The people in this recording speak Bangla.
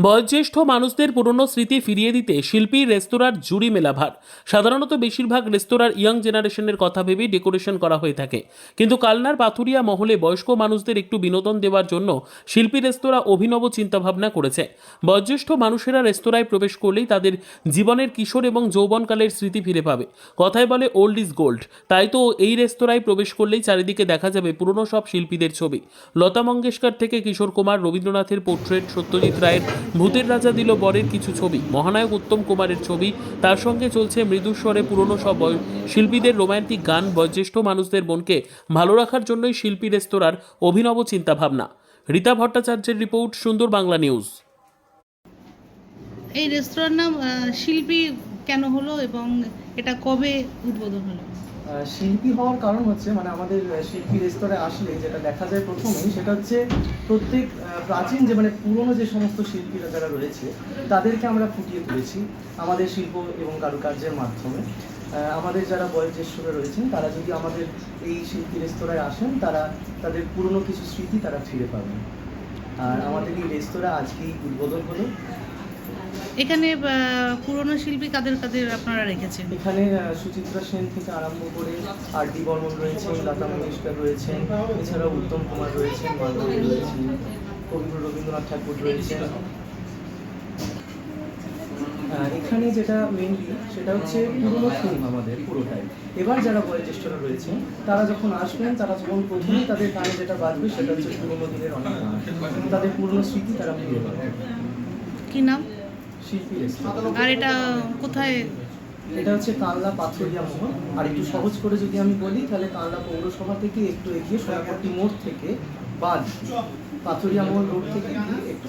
বয়োজ্যেষ্ঠ মানুষদের পুরনো স্মৃতি ফিরিয়ে দিতে শিল্পী রেস্তোরাঁর জুড়ি মেলাভার। সাধারণত বেশিরভাগ রেস্তোরাঁর ইয়ং জেনারেশনের কথা ভেবেই ডেকোরেশন করা হয়ে থাকে। কিন্তু কালনার পাথুরিয়া মহলে বয়স্ক মানুষদের একটু বিনোদন দেওয়ার জন্য শিল্পী রেস্তোরাঁ অভিনব চিন্তাভাবনা করেছে। বয়োজ্যেষ্ঠ মানুষেরা রেস্তোরাঁয় প্রবেশ করলেই তাদের জীবনের কিশোর এবং যৌবনকালের স্মৃতি ফিরে পাবে। কথায় বলে ওল্ড ইজ গোল্ড তাই তো এই রেস্তোরাঁয় প্রবেশ করলেই চারিদিকে দেখা যাবে পুরনো সব শিল্পীদের ছবি। লতা মঙ্গেশকর থেকে কিশোর কুমার, রবীন্দ্রনাথের পোর্ট্রেট সত্যজিৎ রায়ের ভূতের রাজা দিল বরের কিছু ছবি। মহানায়ক উত্তম কুমারের ছবি। তার সঙ্গে চলছে মৃদুস্বরে পুরনো সব শিল্পীদের রোমান্টিক গান, বয়োজ্যেষ্ঠ মানুষদের মনকে ভালো রাখার জন্যই শিল্পী রেস্তোরাঁর অভিনব চিন্তাভাবনা। রীতা ভট্টাচার্যের রিপোর্ট, সুন্দর বাংলা নিউজ। এই রেস্তোরাঁর নাম শিল্পী কেন হলো এবং এটা কবে উদ্বোধন হলো? শিল্পী হওয়ার কারণ হচ্ছে মানে আমাদের শিল্পী রেস্তোরাঁয় আসলে যেটা দেখা যায় প্রথমেই, সেটা হচ্ছে প্রত্যেক প্রাচীন যে মানে পুরনো যে সমস্ত শিল্পীরা যারা রয়েছে, তাদেরকে আমরা ফুটিয়ে তুলেছি আমাদের শিল্প এবং কারুকার্যের মাধ্যমে। আমাদের যারা বয়োজ্যেষ্ঠরা রয়েছেন, তারা যদি আমাদের এই শিল্পী রেস্তোরাঁয় আসেন, তারা তাদের পুরনো কিছু স্মৃতি তারা ফিরে পাবেন। আর আমাদের এই রেস্তোরাঁ আজকেই উদ্বোধন হলো। এখানে পুরনো শিল্পী কাদের কাদের আপনারা রেখেছেন? এখানে সুচিত্রা সেন থেকে আরম্ভ করে আর ডি বর্মন রয়েছেন লতা মঙ্গেশকর রয়েছেন এছাড়াও উত্তম কুমার রয়েছেন মান্দারি রয়েছেন কবিগুরু রবীন্দ্রনাথ ঠাকুর রয়েছেন। এখানে যেটা মেনলি সেটা হচ্ছে পুরোনো ফিল্ম আমাদের পুরোটাই। এবার যারা বয়োজ্যেষ্ঠরা রয়েছেন তারা যখন আসবেন তারা যখন প্রথমেই তাদের গানে যেটা বাজবে সেটা হচ্ছে পুরোনো দিনের অনেক তাদের পুরনো স্মৃতি তারা ফিরে পাবে কি নাম? আর এটা কোথায়? এটা হচ্ছে কানলা পাথরিয়া মোড়। আর একটু সহজ করে যদি আমি বলি, তাহলে কানলা পৌরসভা থেকে একটু এগিয়ে সোনাপট্টি মোড় থেকে বাদ পাথরিয়া মোড় রোড থেকে একটু